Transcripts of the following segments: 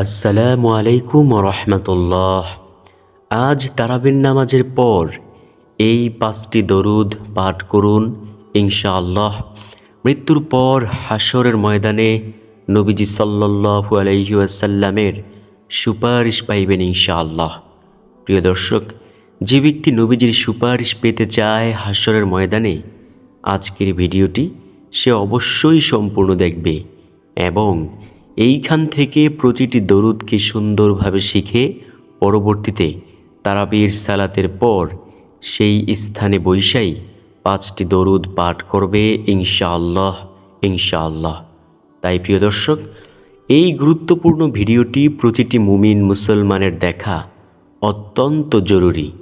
আসসালামু আলাইকুম রহমতুল্লাহ। আজ তারাবিন নামাজের পর এই পাঁচটি দরুদ পাঠ করুন, ইনশাআল্লাহ। মৃত্যুর পর হাসরের ময়দানে নবীজি সাল্লাল্লাহু আলাইহি ওয়াসাল্লামের সুপারিশ পাইবেন, ইনশাআল্লাহ। প্রিয় দর্শক, যে ব্যক্তি নবীজির সুপারিশ পেতে চায় হাসরের ময়দানে, আজকের ভিডিওটি সে অবশ্যই সম্পূর্ণ দেখবে এবং এইখান থেকে প্রতিটি দরুদকে সুন্দরভাবে শিখে পরবর্তীতে তারাবির সালাতের পর সেই স্থানে বৈশাই পাঁচটি দরুদ পাঠ করবে ইনশাআল্লাহ ইনশাআল্লাহ। তাই প্রিয় দর্শক, এই গুরুত্বপূর্ণ ভিডিওটি প্রতিটি মুমিন মুসলমানের দেখা অত্যন্ত জরুরি।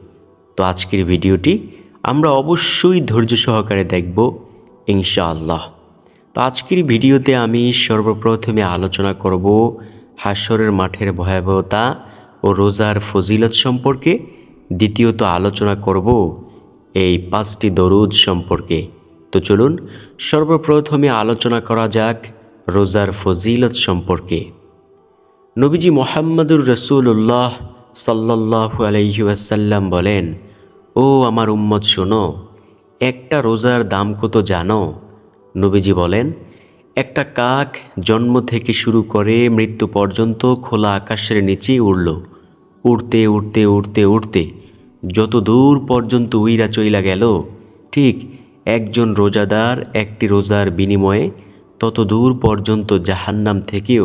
তো আজকের ভিডিওটি আমরা অবশ্যই ধৈর্য সহকারে দেখব ইনশাআল্লাহ। তো আজকের ভিডিওতে আমি সর্বপ্রথমে আলোচনা করব হাসরের মাঠের ভয়াবহতা ও রোজার ফজিলত সম্পর্কে। দ্বিতীয়ত আলোচনা করব এই পাঁচটি দরুদ সম্পর্কে। তো চলুন, সর্বপ্রথমে আলোচনা করা যাক রোজার ফজিলত সম্পর্কে। নবীজি মোহাম্মদুর রসুল্লাহ সাল্লাহ আলহি ওয়াসাল্লাম বলেন, ও আমার উম্মত শোনো, একটা রোজার দাম কত জানো? নবীজি বলেন, একটা কাক জন্ম থেকে শুরু করে মৃত্যু পর্যন্ত খোলা আকাশের নিচে উড়ল। উড়তে উড়তে উড়তে উড়তে যত দূর পর্যন্ত উইরা চইলা গেল, ঠিক একজন রোজাদার একটি রোজার বিনিময়ে তত দূর পর্যন্ত জাহান্নাম থেকেও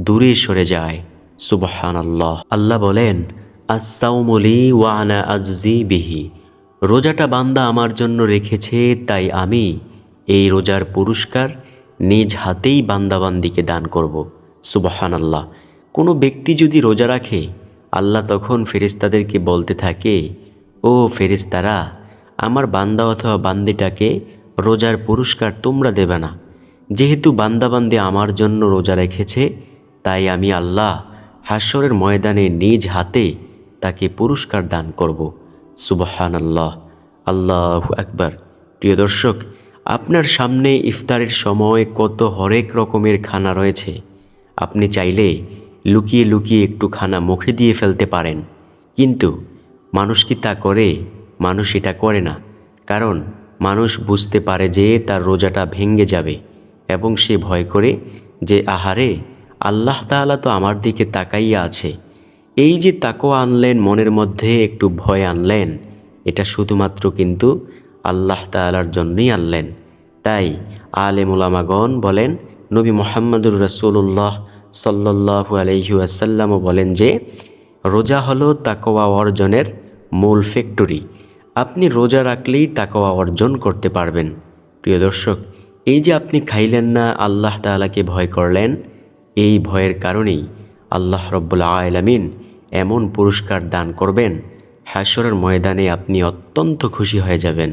দূরে সরে যায়। সুবাহান আল্লাহ আল্লাহ বলেন আসাউমলি ওয়ানা আজজি বিহি। রোজাটা বান্দা আমার জন্য রেখেছে, তাই আমি এই রোজার পুরস্কার নিজ হাতেই বান্দাবান্দিকে দান করব। সুবাহান আল্লাহ কোনো ব্যক্তি যদি রোজা রাখে, আল্লাহ তখন ফেরেস্তাদেরকে বলতে থাকে, ও ফেরেস্তারা আমার বান্দা অথবা বান্দিটাকে রোজার পুরস্কার তোমরা দেবে না। যেহেতু বান্দাবান্দি আমার জন্য রোজা রেখেছে, তাই আমি আল্লাহ হাস্যরের ময়দানে নিজ হাতে তাকে পুরস্কার দান করব। সুবহান আল্লাহ আল্লাহ আকবার। প্রিয় দর্শক আপনার সামনে ইফতারের সময় কত হরেক রকমের খানা রয়েছে। আপনি চাইলে লুকিয়ে লুকিয়ে একটু খানা মুখে দিয়ে ফেলতে পারেন। কিন্তু মানুষ কি তা করে? মানুষ এটা করে না। কারণ মানুষ বুঝতে পারে যে তার রোজাটা ভেঙ্গে যাবে এবং সে ভয় করে যে, আহারে, আল্লাহ তাআলা তো আমার দিকে তাকাইয়া আছে। এই যে তাকো আনলেন, মনের মধ্যে একটু ভয় আনলেন, এটা শুধুমাত্র কিন্তু আল্লাহ তাআলার জন্যই আনলেন। তাই আলেমুলামাগণ বলেন, নবী মোহাম্মদুর রসুল্লাহ সাল্লাহু আলহি আসাল্লামও বলেন যে, রোজা হলো তাকোয়া অর্জনের মূল ফ্যাক্টরি। আপনি রোজা রাখলেই তাকোয়া অর্জন করতে পারবেন। প্রিয় দর্শক, এই যে আপনি খাইলেন না, আল্লাহ তালাকে ভয় করলেন, এই ভয়ের কারণেই আল্লাহ রব্বুল্লা আলামিন এমন পুরস্কার দান করবেন হাসরের ময়দানে আপনি অত্যন্ত খুশি হয়ে যাবেন।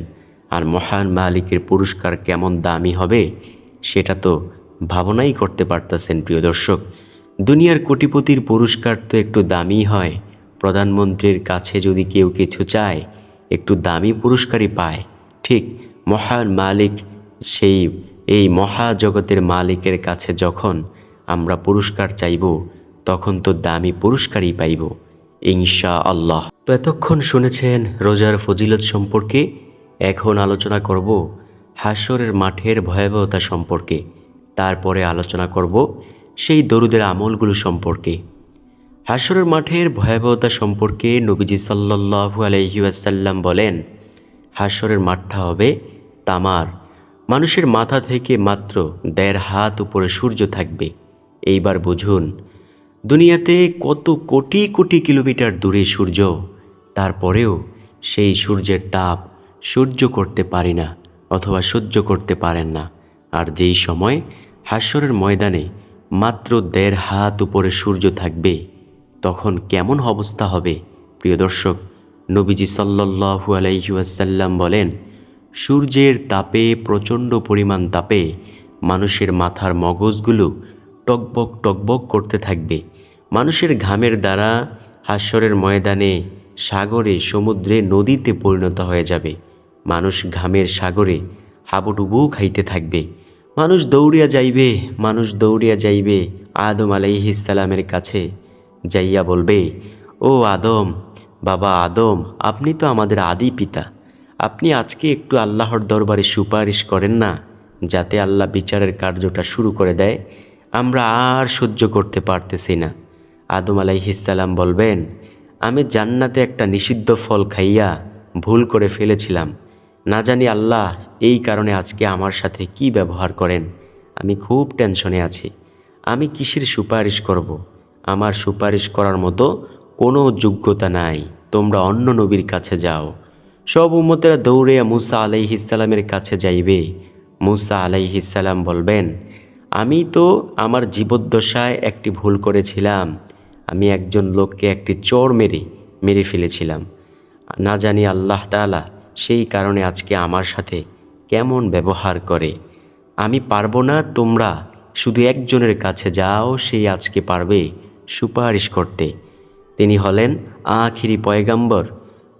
আর মহান মালিকের পুরস্কার কেমন দামি হবে, সেটা তো ভাবনাই করতে পারতেছেন প্রিয় দর্শক। দুনিয়ার কোটিপতির পুরস্কার তো একটু দামি হয়। প্রধানমন্ত্রীর কাছে যদি কেউ কিছু চায়, একটু দামি পুরস্কারই পায়। ঠিক, মহান মালিক সেই, এই মহাজগতের মালিকের কাছে যখন আমরা পুরস্কার চাইব, তখন তো দামি পুরস্কারই পাইব। ইনশা আল্লাহ তো এতক্ষণ শুনেছেন রোজার ফজিলত সম্পর্কে এখন আলোচনা করব হাসরের মাঠের ভয়াবহতা সম্পর্কে। তারপরে আলোচনা করব সেই দরুদের আমলগুলো সম্পর্কে। হাসরের মাঠের ভয়াবহতা সম্পর্কে নবীজি সাল্লাহু আলহিউসাল্লাম বলেন, হাসরের মাঠটা হবে তামার। মানুষের মাথা থেকে মাত্র দেড় হাত উপরে সূর্য থাকবে। এইবার বুঝুন, দুনিয়াতে কত কোটি কোটি কিলোমিটার দূরে সূর্য, তারপরেও সেই সূর্যের তাপ সহ্য করতে পারি না অথবা সহ্য করতে পারেন না। আর যেই সময় হাস্যরের ময়দানে মাত্র দেড় হাত উপরে সূর্য থাকবে, তখন কেমন অবস্থা হবে? প্রিয় দর্শক, নবীজি সাল্লাহু আলাইসাল্লাম বলেন, সূর্যের তাপে, প্রচণ্ড পরিমাণ তাপে মানুষের মাথার মগজগুলো টকবক টকবক করতে থাকবে। মানুষের ঘামের দ্বারা হাস্যরের ময়দানে সাগরে, সমুদ্রে, নদীতে পরিণত হয়ে যাবে। মানুষ ঘামের সাগরে হাবুডুবু খাইতে থাকবে। মানুষ দৌড়িয়া যাইবে, মানুষ দৌড়িয়া যাইবে আদম আলাইহিসালামের কাছে। যাইয়া বলবে, ও আদম, বাবা আদম, আপনি তো আমাদের আদি পিতা। আপনি আজকে একটু আল্লাহর দরবারে সুপারিশ করেন না, যাতে আল্লাহ বিচারের কার্যটা শুরু করে দেয়। আমরা আর সহ্য করতে পারতেছি না। আদম আলাইহিসাল্লাম বলবেন, আমি জান্নাতে একটা নিষিদ্ধ ফল খাইয়া ভুল করে ফেলেছিলাম। না জানি আল্লাহ এই কারণে আজকে আমার সাথে কি ব্যবহার করেন। আমি খুব টেনশনে আছি। আমি কিসের সুপারিশ করব। আমার সুপারিশ করার মতো কোনো যোগ্যতা নাই। তোমরা অন্য নবীর কাছে যাও। সব উম্মতেরা দৌড়ে মুসা আলাইহিসাল্লামের কাছে যাইবে। মুসা আলাইহিসাল্লাম বলবেন, আমি তো আমার জীবদ্দশায় একটি ভুল করেছিলাম। আমি একজন লোককে একটি চোর মেরে মেরে ফেলেছিলাম। না জানি আল্লাহ তাআলা সেই কারণে আজকে আমার সাথে কেমন ব্যবহার করে। আমি পারব না তোমরা শুধু একজনের কাছে যাও সেই আজকে পারবে সুপারিশ করতে। তিনি হলেন আখিরি পয়গাম্বর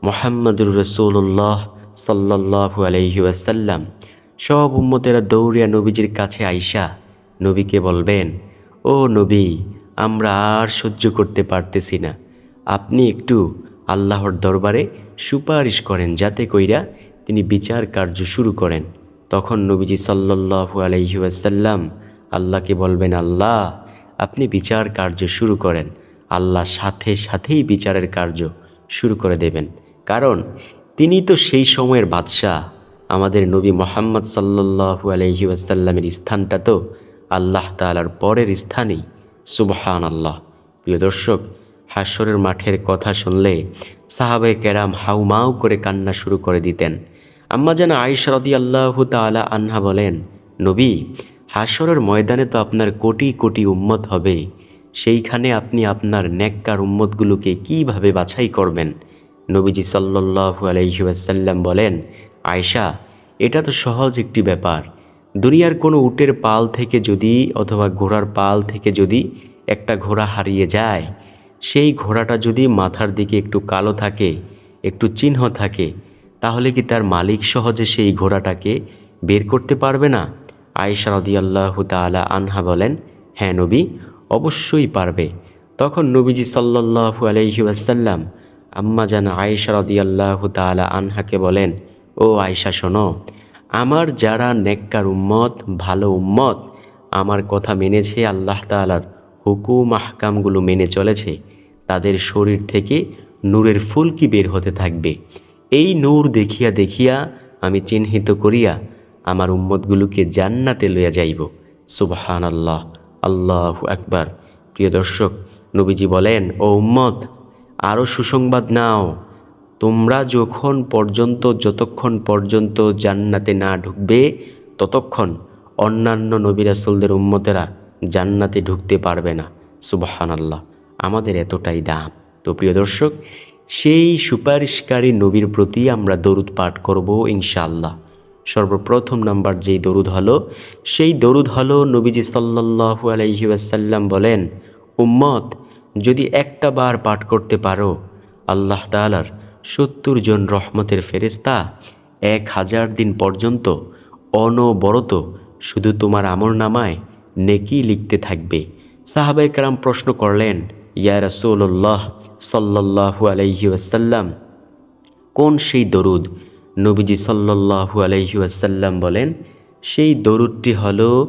মোহাম্মদুর রসুল্লাহ সাল্লাহু আলহি আসাল্লাম সব উম্মতেরা দৌড়িয়া নবীজির কাছে আইসা নবীকে বলবেন, ও নবী, আমরা আর সহ্য করতে পারতেছি না। আপনি একটু আল্লাহর দরবারে সুপারিশ করেন যাতে কইরা তিনি বিচার কার্য শুরু করেন। তখন নবীজি সাল্লাহু আলহি আসাল্লাম আল্লাহকে বলবেন, আল্লাহ, আপনি বিচার কার্য শুরু করেন। আল্লাহ সাথে সাথেই বিচারের কার্য শুরু করে দেবেন। কারণ তিনি তো সেই সময়ের বাদশাহ। আমাদের নবী মোহাম্মদ সাল্লাহু আলহি আসাল্লামের স্থানটা তো আল্লাহ তালার পরের স্থানেই। সুবহান আল্লাহ প্রিয় দর্শক হাসরের মাঠের কথা শুনলে সাহাবে কেরাম হাউমাউ করে কান্না শুরু করে দিতেন। আম্মা যেন আইসরদি আল্লাহ তালা আন্হা বলেন, নবী, হাসরের ময়দানে তো আপনার কোটি কোটি উম্মত হবে। সেইখানে আপনি আপনার নেককার উম্মতগুলোকে কীভাবে বাছাই করবেন? নবীজি সাল্লাহু আলহিউসাল্লাম বলেন, আয়শা, এটা তো সহজ একটি ব্যাপার। দুনিয়ার কোনো উটের পাল থেকে যদি অথবা ঘোড়ার পাল থেকে যদি একটা ঘোড়া হারিয়ে যায় সেই ঘোড়াটা যদি মাথার দিকে একটু কালো থাকে, একটু চিহ্ন থাকে, তাহলে কি তার মালিক সহজে সেই ঘোড়াটাকে বের করতে পারবে না? আয়েশা রদিয়াল্লাহ তালা আনহা বলেন হ্যাঁ নবী, অবশ্যই পারবে। তখন নবীজি সাল্লাহু আলহি আসাল্লাম আম্মা জান আয়েশা রদিয়াল্লাহ তালা আনহাকে বলেন, ও আয়েশা, শোনো, আমার যারা নেককার উম্মত, ভালো উম্মত, আমার কথা মেনেছে আল্লাহ তালার হুকুম আহকামগুলো মেনে চলেছে, তাদের শরীর থেকে নূরের ফুলকি বের হতে থাকবে। এই নূর দেখিয়া দেখিয়া আমি চিহ্নিত করিয়া আমার উম্মতগুলোকে জান্নাতে লইয়া যাইব। সুবহান আল্লাহ আল্লাহ আকবার। প্রিয় দর্শক, নবীজি বলেন, ও উম্মত আরও সুসংবাদ নাও। তোমরা যখন পর্যন্ত, যতক্ষণ পর্যন্ত জান্নাতে না ঢুকবে, ততক্ষণ অন্যান্য নবিরাসুলদের উম্মতেরা জান্নাতে ঢুকতে পারবে না। সুবহান আল্লাহ আমাদের এতটাই দাম। তো প্রিয় দর্শক, সেই সুপারিশকারী নবীর প্রতি আমরা দরুদ পাঠ করব ইনশাআল্লাহ। সর্বপ্রথম নাম্বার যেই দরুদ হলো, সেই দরুদ হলো নবীজি সাল্লাহু আলাইহি ওয়াসাল্লাম বলেন, উম্মত, যদি একটা বার পাঠ করতে পারো, আল্লাহ তালার সত্তর জন রহমতের ফেরেস্তা এক হাজার দিন পর্যন্ত অনবরত শুধু তোমার আমর নামায় নেকি লিখতে থাকবে। সাহাবাই কারাম প্রশ্ন করলেন, ইয়া রাসুল্লাহ সাল্লাহু আলাইহি ওয়াসাল্লাম, কোন সেই দরুদ? নবীজি সাল্লাহু আলাইহি ওয়াসাল্লাম বলেন, সেই দরুদটি হল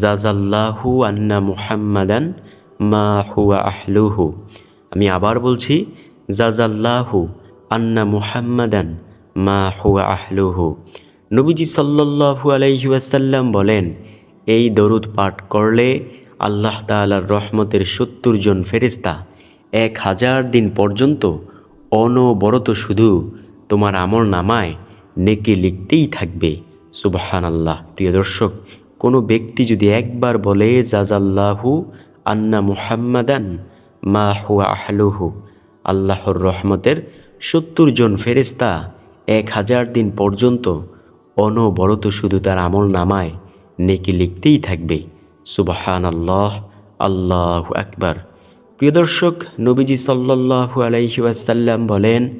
জাজাল্লাহু আন্না মুহাম্মাদান মা হুয়া আহলুহু। আমি আবার বলছি জাজাল্লাহু আন্না মুহাম্মাদান মা হুয়া আহলুহু। নবীজি সাল্লাহু আলাইহি ওয়াসাল্লাম বলেন এই দরুদ পাঠ করলে আল্লাহ তালার রহমতের সত্তর জন ফেরিস্তা এক হাজার দিন পর্যন্ত অনবরত শুধু তোমার আমর নামায় নেকে লিখতেই থাকবে। সুবাহান আল্লাহ প্রিয় দর্শক, কোনো ব্যক্তি যদি একবার বলে, জাজাল্লাহু আন্না মুহাম্মাদান মা হুয়া আহলুহু আল্লাহর রহমতের সত্তর জন ফেরেস্তা এক হাজার দিন পর্যন্ত অনবরত শুধু তার আমল নামায় নেকি লিখতেই থাকবে। সুবাহান আল্লাহ আল্লাহ আকবার। প্রিয় দর্শক, নবীজি সাল্লাহু আলাইহি ওয়াসাল্লাম বলেন,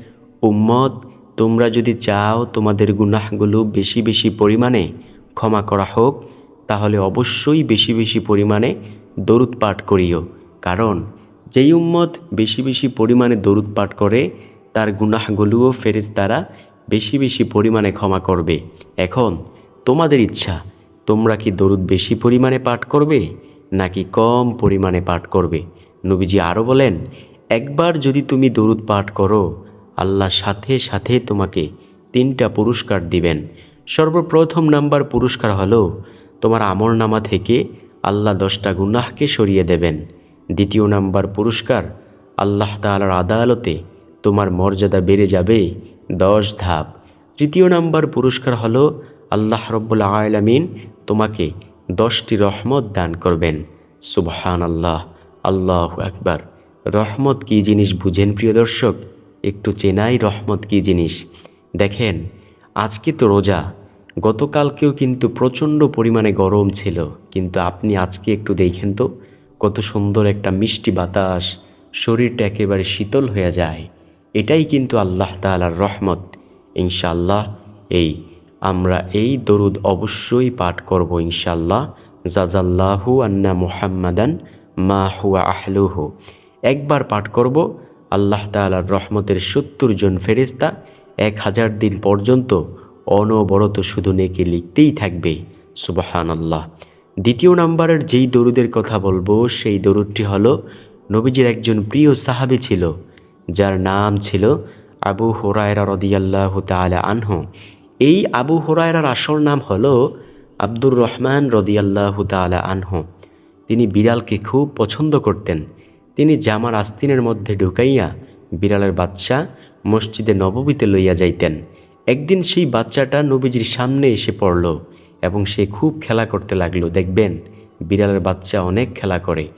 উম্মত, তোমরা যদি চাও তোমাদের গুনাহগুলো বেশি বেশি পরিমাণে ক্ষমা করা হোক, তাহলে অবশ্যই বেশি বেশি পরিমাণে দরুদ পাঠ করিও। কারণ, যেই উম্মত বেশি বেশি পরিমাণে দরুদ পাঠ করে, তার গুনাহগুলোও ফেরেস তারা বেশি বেশি পরিমাণে ক্ষমা করবে। এখন, তোমাদের ইচ্ছা তোমরা কি দরুদ বেশি পরিমাণে পাঠ করবে, নাকি কম পরিমাণে পাঠ করবে? নবীজি আরও বলেন, একবার যদি তুমি দরুদ পাঠ করো, আল্লাহ সাথে সাথে তোমাকে তিনটা পুরস্কার দিবেন। সর্বপ্রথম নাম্বার পুরস্কার হলো, তোমার আমর নামা থেকে আল্লাহ দশটা গুনাহকে সরিয়ে দেবেন। দ্বিতীয় নাম্বার পুরস্কার, আল্লাহ তালার আদালতে তোমার মর্যাদা বেড়ে যাবে দশ ধাপ। তৃতীয় নাম্বার পুরস্কার হলো, আল্লাহ রব্বুল আলামিন তোমাকে দশটি রহমত দান করবেন। সুবহান আল্লাহ আল্লাহ একবার রহমত কী জিনিস বুঝেন প্রিয় দর্শক? একটু চেনাই রহমত কী জিনিস। দেখেন, আজকে তো রোজা, গতকালকেও কিন্তু প্রচণ্ড পরিমাণে গরম ছিল, কিন্তু আপনি আজকে একটু দেখেন তো, কত সুন্দর একটা মিষ্টি বাতাস, শরীরটা একেবারে শীতল হয়ে যায়। এটাই কিন্তু আল্লাহ তালার রহমত। ইনশাল্লাহ এই আমরা এই দরুদ অবশ্যই পাঠ করব ইনশাল্লাহ জাজাল্লাহু আন্না মুহাম্মাদান মা হুয়া আহলুহু। একবার পাঠ করব, আল্লাহ তালার রহমতের সত্তর জন ফেরেস্তা এক হাজার দিন পর্যন্ত অনবরত শুধু নেকে লিখতেই থাকবে সুবাহান আল্লাহ দ্বিতীয় নাম্বারের যেই দরুদের কথা বলব, সেই দরুদটি হল, নবীজির একজন প্রিয় সাহাবি ছিল, যার নাম ছিল আবু হোরায়রা রদিয়াল্লাহ তালা আনহু। এই আবু হোরায়রার আসল নাম হলো আব্দুর রহমান রদিয়াল্লাহ তালা আনহ। তিনি বিড়ালকে খুব পছন্দ করতেন। তিনি জামার আস্তিনের মধ্যে ঢুকাইয়া বিড়ালের বাচ্চা মসজিদে নববীতে লইয়া যাইতেন। একদিন সেই বাচ্চাটা নবীজির সামনে এসে পড়ল এবং সে খুব খেলা করতে লাগল। দেখবেন, বিড়ালের বাচ্চা অনেক খেলা করে।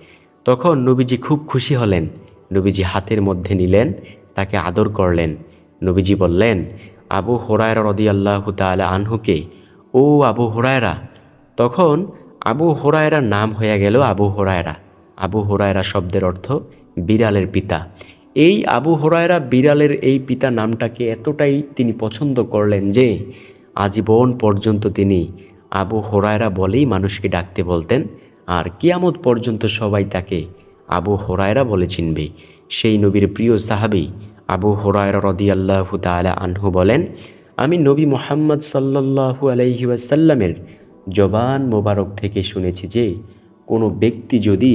তখন নবীজি খুব খুশি হলেন। নবীজি হাতের মধ্যে নিলেন, তাকে আদর করলেন। নবীজি বললেন আবু হোরায়রা রদিয়াল্লাহ তালা আনহুকে, ও আবু হোরায়রা, তখন আবু হোরায়রার নাম হয়ে গেল আবু হোরায়রা। আবু হোরায়রা শব্দের অর্থ বিড়ালের পিতা। এই আবু হোরায়রা বিড়ালের এই পিতা নামটাকে এতটাই তিনি পছন্দ করলেন যে, আজীবন পর্যন্ত তিনি আবু হোরায়রা বলেই মানুষকে ডাকতে বলতেন, আর কিয়ামত পর্যন্ত সবাই তাকে আবু হোরায়রা বলে চিনবে। সেই নবীর প্রিয় সাহাবি আবু হোরায়রা রদিয়াল্লাহু তালা আনহু বলেন, আমি নবী মোহাম্মদ আলাইহি ওয়াসাল্লামের জবান মোবারক থেকে শুনেছি যে, কোনো ব্যক্তি যদি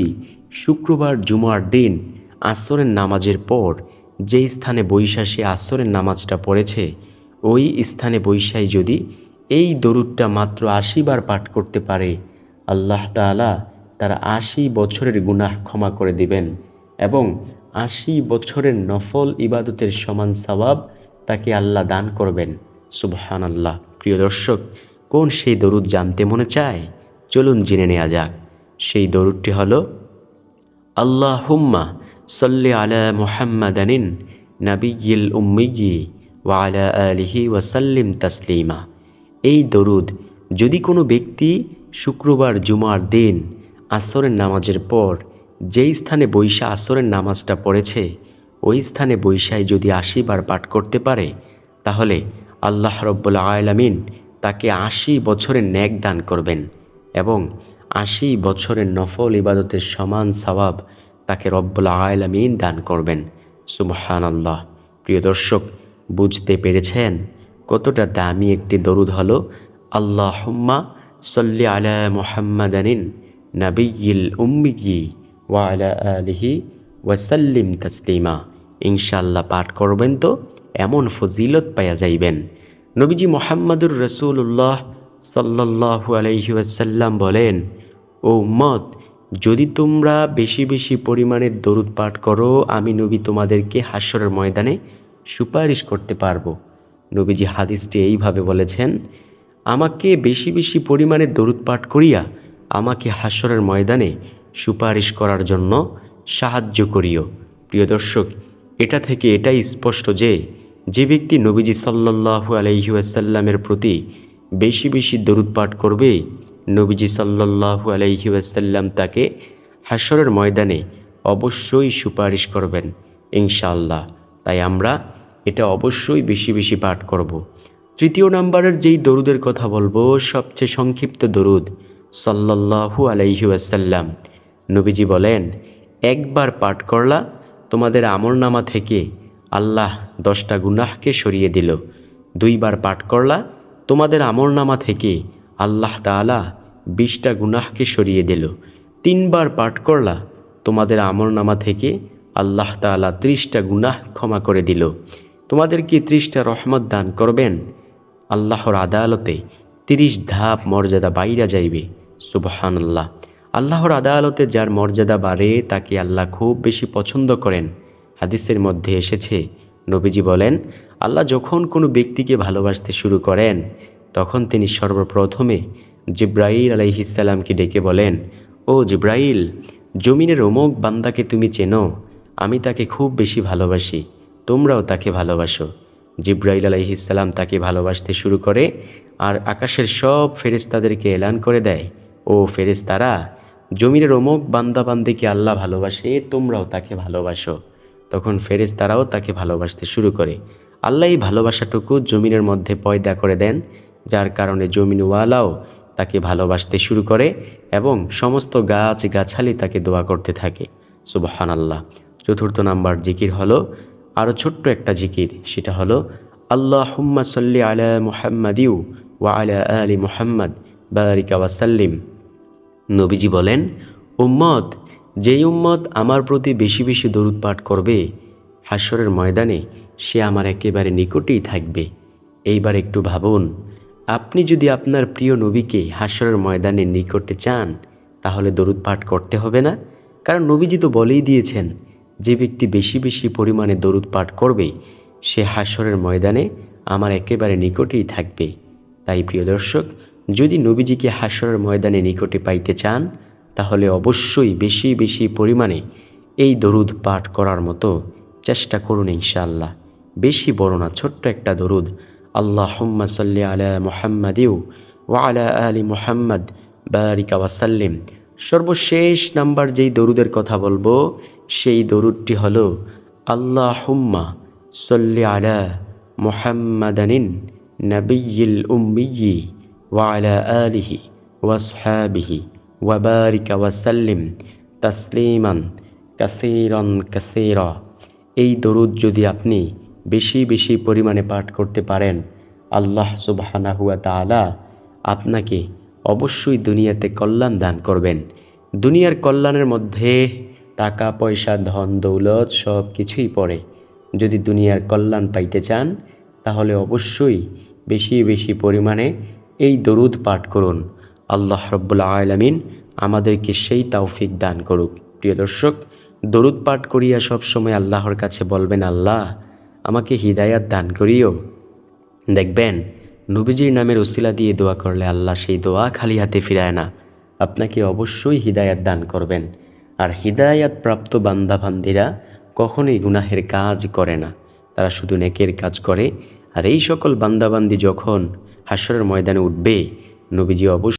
শুক্রবার জুমার দিন আসরের নামাজের পর যে স্থানে বৈশা সে আসরের নামাজটা পড়েছে, ওই স্থানে বৈশাই যদি এই দরুদটা মাত্র আশি বার পাঠ করতে পারে, আল্লাহ তাআলা তার আশি বছরের গুনাহ ক্ষমা করে দিবেন এবং আশি বছরের নফল ইবাদতের সমান সবাব তাকে আল্লাহ দান করবেন। সুবহান আল্লাহ প্রিয় দর্শক, কোন সেই দরুদ জানতে মনে চায়? চলুন জেনে নেওয়া যাক। সেই দরুদটি হল আল্লাহ হুম্মা সল্লি আলা মুহাম্মাদানিন নাবিয়িল উম্মিয়ি ওয়া আলা আলিহি ওয়াসাল্লিম তাসলিমা। এই দরুদ যদি কোনো ব্যক্তি শুক্রবার জুমার দিন আসরের নামাজের পর যেই স্থানে বৈশা আসরের নামাজটা পড়েছে, ওই স্থানে বৈশায় যদি আশি বার পাঠ করতে পারে, তাহলে আল্লাহ রব্বুল আলামিন তাকে আশি বছরের ন্যাক দান করবেন এবং আশি বছরের নফল ইবাদতের সমান সওয়াব তাকে রব্বুল আলামিন দান করবেন। সুবহান আল্লাহ প্রিয় দর্শক, বুঝতে পেরেছেন কতটা দামি একটি দরুদ হলো আল্লাহ সল্লি আলা মুহাম্মাদানিন নাবিয়িল উম্মিয়ি ওয়া আলিহি ওয়াসাল্লিম তাসলিমা। ইনশাল্লাহ পাঠ করবেন তো, এমন ফজিলত পাইয়া যাইবেন। নবীজি মোহাম্মদুর রসুল্লাহ সাল্লাহু আলাইহি ওয়াসাল্লাম বলেন, ও উম্মত, যদি তোমরা বেশি বেশি পরিমাণে দরুদ পাঠ করো, আমি নবী তোমাদেরকে হাস্যরের ময়দানে সুপারিশ করতে পারব। নবীজি হাদিসটি এইভাবে বলেছেন, আমাকে বেশি বেশি পরিমাণে দরুদ পাঠ করিয়া আমাকে হাস্যরের ময়দানে সুপারিশ করার জন্য সাহায্য করিও। প্রিয় দর্শক, এটা থেকে এটাই স্পষ্ট যে যে ব্যক্তি নবীজি সাল্লাহু আলহি আসাল্লামের প্রতি বেশি বেশি দরুদ পাঠ করবে, নবীজি সাল্লাহু আলহি আসাল্লাম তাকে হাসরের ময়দানে অবশ্যই সুপারিশ করবেন, ইনশাআল্লাহ। তাই আমরা এটা অবশ্যই বেশি বেশি পাঠ করব। তৃতীয় নাম্বারের যেই দরুদের কথা বলব, সবচেয়ে সংক্ষিপ্ত দরুদ সাল্লাল্লাহু আলাইহি ওয়াসাল্লাম। নবীজি বলেন, একবার পাঠ করলা, তোমাদের আমলনামা থেকে আল্লাহ দশটা গুনাহকে সরিয়ে দিল। দুইবার পাঠ করলা, তোমাদের আমলনামা থেকে আল্লাহ তাআলা বিশটা গুনাহকে সরিয়ে দিল। তিনবার পাঠ করলা, তোমাদের আমলনামা থেকে আল্লাহ তাআলা ত্রিশটা গুনাহ ক্ষমা করে দিল। তোমাদের কি ত্রিশটা রহমত দান করবেন? আল্লাহর আদালতে তিরিশ ধাপ মর্যাদা বাইরা যাইবে। সুবহান আল্লাহ আল্লাহর আদালতে যার মর্যাদা বাড়ে, তাকে আল্লাহ খুব বেশি পছন্দ করেন। হাদিসের মধ্যে এসেছে, নবীজি বলেন, আল্লাহ যখন কোনো ব্যক্তিকে ভালোবাসতে শুরু করেন, তখন তিনি সর্বপ্রথমে জিব্রাইল আলাইহিসাল্লামকে ডেকে বলেন, ও জিব্রাইল, জমিনের অমুক বান্দাকে তুমি চেনো, আমি তাকে খুব বেশি ভালোবাসি, তোমরাও তাকে ভালোবাসো। জিব্রাইল আলাইহিসাল্লাম তাকে ভালোবাসতে শুরু করে, আর আকাশের সব ফেরেস্তাদেরকে এলান করে দেয়, ও ফেরেস্তারা জমিনের অমুক বান্দাবান্দিকে আল্লাহ ভালোবাসে, তোমরাও তাকে ভালোবাসো। তখন ফেরেজ তারাও তাকে ভালোবাসতে শুরু করে। আল্লাহ এই ভালোবাসাটুকু জমিনের মধ্যে পয়দা করে দেন, যার কারণে জমিনওয়ালাও তাকে ভালোবাসতে শুরু করে এবং সমস্ত গাছ গাছালি তাকে দোয়া করতে থাকে। সুবহান আল্লাহ চতুর্থ নাম্বার জিকির হলো আরও ছোট্ট একটা জিকির, সেটা হলো আল্লাহ হুম্মা সাল্লি আলা মুহাম্মাদিউ ওয়া আলা আলি মুহাম্মদ, বারিকা ওয়াসাল্লিম নবীজি বলেন, উম্মত, যেই উম্মত আমার প্রতি বেশি বেশি দরুদ পাঠ করবে হাসরের ময়দানে সে আমার একেবারে নিকটেই থাকবে। এইবার একটু ভাবুন, আপনি যদি আপনার প্রিয় নবীকে হাসরের ময়দানে নিকটে চান, তাহলে দরুদ পাঠ করতে হবে না? কারণ নবীজি তো বলেই দিয়েছেন, যে ব্যক্তি বেশি বেশি পরিমাণে দরুদ পাঠ করবে, সে হাসরের ময়দানে আমার একেবারে নিকটেই থাকবে। তাই প্রিয় দর্শক যদি নবীজিকে হাসরের ময়দানে নিকটে পাইতে চান, তাহলে অবশ্যই বেশি বেশি পরিমাণে এই দরুদ পাঠ করার মতো চেষ্টা করুন ইনশাআল্লাহ। বেশি বড় না, ছোট্ট একটা দরুদ। আল্লাহ হুম্মা সাল্লি আলা মুহাম্মাদিউ ওয়া আলা আলি মুহাম্মদ, বারিকা ওয়াসাল্লিম সর্বশেষ নাম্বার যেই দরুদের কথা বলব, সেই দরুদটি হলো আল্লাহ হুম্মা সাল্লি আলা মুহাম্মাদানিন নবিয়িল উম্মিয়ি ওয়া আলা আলিহি ওয়াসহাবিহি ওয়াবারিকা ওয়াসাল্লিম তাসলিমান কাসিরন কাসিরা এই দরুদ যদি আপনি বেশি বেশি পরিমাণে পাঠ করতে পারেন, আল্লাহ সুবহানাহুয়া তাআলা আপনাকে অবশ্যই দুনিয়াতে কল্যাণ দান করবেন। দুনিয়ার কল্যাণের মধ্যে টাকা, পয়সা, ধন, দৌলত সব কিছুই পড়ে। যদি দুনিয়ার কল্যাণ পাইতে চান, তাহলে অবশ্যই বেশি বেশি পরিমাণে এই দরুদ পাঠ করুন। আল্লাহ রব্বুল আলমিন আমাদেরকে সেই তাওফিক দান করুক। প্রিয় দর্শক, দরুদ পাঠ করিয়া সবসময় আল্লাহর কাছে বলবেন, আল্লাহ, আমাকে হিদায়াত দান করিও। দেখবেন, নবীজির নামের ওসিলা দিয়ে দোয়া করলে আল্লাহ সেই দোয়া খালি হাতে ফিরায় না। আপনাকে অবশ্যই হিদায়াত দান করবেন। আর হিদায়াত প্রাপ্ত বান্দাবান্দিরা কখনোই গুনাহের কাজ করে না। তারা শুধু নেকের কাজ করে। আর এই সকল বান্দাবান্দি যখন হাসরের ময়দানে উঠবে। নবীজি অবশ্যই